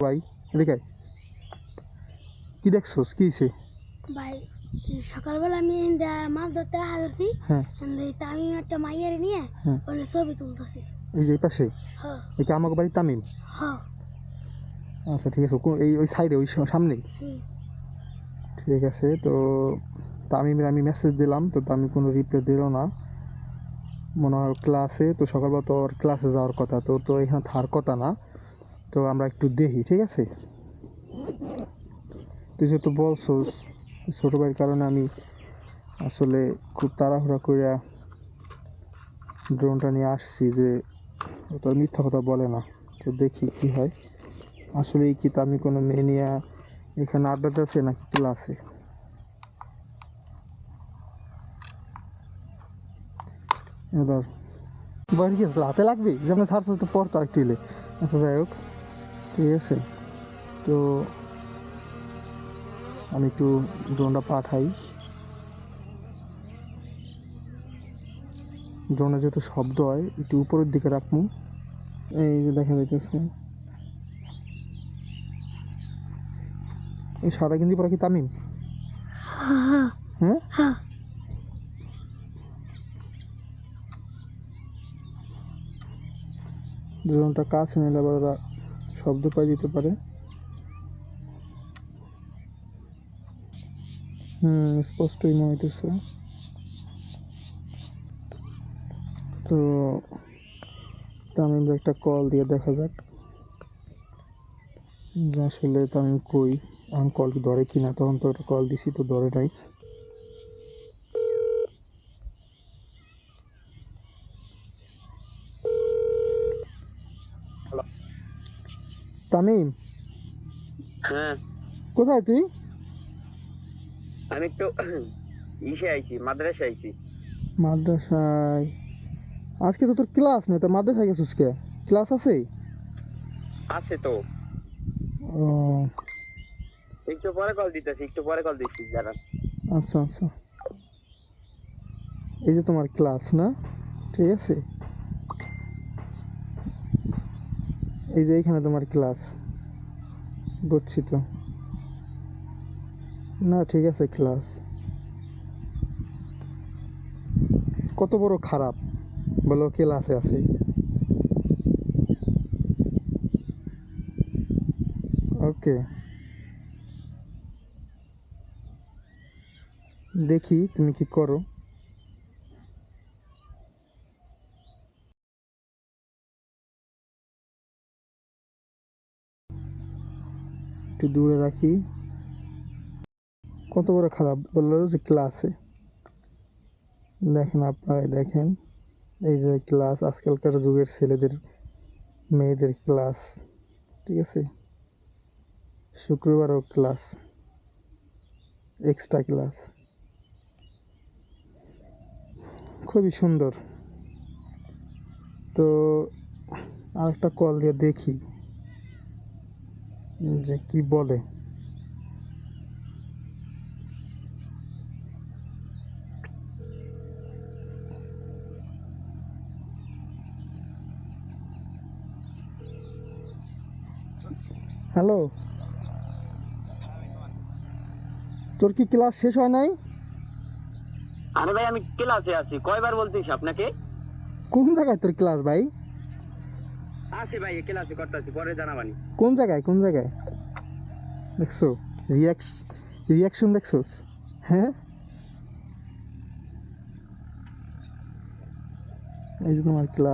ভাই এদিকে কি দেখছোস? কি হয়েছে ভাই সকালবেলা আমি মাছ ধরতে হাজারছি হ্যাঁ। একটা মাইয়ারে নিয়ে হ্যাঁ। ওখানে ছবি তুলতেছি। এই যে পাশে? হ এই আমাকে বাড়ি তামিম আচ্ছা ঠিক আছে এই ওই সাইডে ওই সা- সামনেই ঠিক আছে তো তামিমের আমি মেসেজ দিলাম তো তামিম কোনো রিপ্লাই দিল না। মনে হয় ক্লাসে তো সকালবেলা তো ওর ক্লাসে যাওয়ার কথা তো তো এখানে থার কথা না। তো আমরা একটু দেখি, ঠিক আছে? তুই যেহেতু বলছো ছোটো ভাইয়ের কারণে আমি আসলে খুব তাড়াহুড়া করে ড্রোনটা নিয়ে আসছি যে ও তো মিথ্যা কথা বলে না। তো দেখি কি হয়। আসলে কি আমি কোনো মেয়ে নিয়ে এখানে আড্ডাতে আছে নাকি ক্লাসে? এবার, বাড়ি কি হাতে লাগবে? যেমন সার সাথে পড়তো আর এলে আচ্ছা যাই হোক। ঠিক আছে? তো আমি একটু ড্রোনটা পাঠাই। ড্রোনে যেহেতু শব্দ হয়, একটু উপরের দিকে রাখব। এই যে দেখা যাইতেছে এই সাদা গেঞ্জি পরা কি তামিম? হ্যাঁ? ড্রোনটা কাছে নিলে আবার শব্দ পাই দিতে পারে। হুম, স্পষ্টই মনে হইতেছে। তো তামিমরা একটা কল দিয়ে দেখা যাক। আসলে তামিম কই? এখন কল কি ধরে কিনা? তখন তো একটা কল দিছি, তো ধরে নাই। তামিম? হ্যাঁ। কোথায় তুই? আমি একটু ইসে আইছি মাদ্রাসা আইছি। মাদ্রাসায়। আজকে তো তোর ক্লাস নেই তো মাদ্রাসায় গেছিস কে? ক্লাস আছে আছে তো। ও। একটু পরে কল দিতেছি একটু পরে কল দিছি দাঁড়ান। আচ্ছা আচ্ছা। এই যে তোমার ক্লাস না? ঠিক আছে? এই যে এইখানে তোমার ক্লাস বুঝছি তো না, ঠিক আছে ক্লাস কত বড় খারাপ, বলো ক্লাসে আছে? ওকে দেখি তুমি কি করো। একটু দূরে রাখি। কত বড় খারাপ বলল যে ক্লাসে দেখেন আপনারা দেখেন। এই যে ক্লাস আজকালকার যুগের ছেলেদের, মেয়েদের ক্লাস ঠিক আছে? শুক্রবারও ক্লাস এক্সট্রা ক্লাস খুবই সুন্দর। তো আরেকটা কল দিয়ে দেখি। যে কি বলে? হ্যালো তোর কি ক্লাস শেষ হয় নাই? আরে ভাই আমি ক্লাসে আছি। কয়বার বলতেছি আপনাকে? কোন জায়গায় তোর ক্লাস ভাই? আছে ভাই ক্লাসে করতেছি, পরে জানাবানি। কোন জায়গায় কোন জায়গায়? দেখছ? রিয়াকশন রিয়াকশন দেখছোস? হ্যাঁ? এই যে তোমার ক্লাস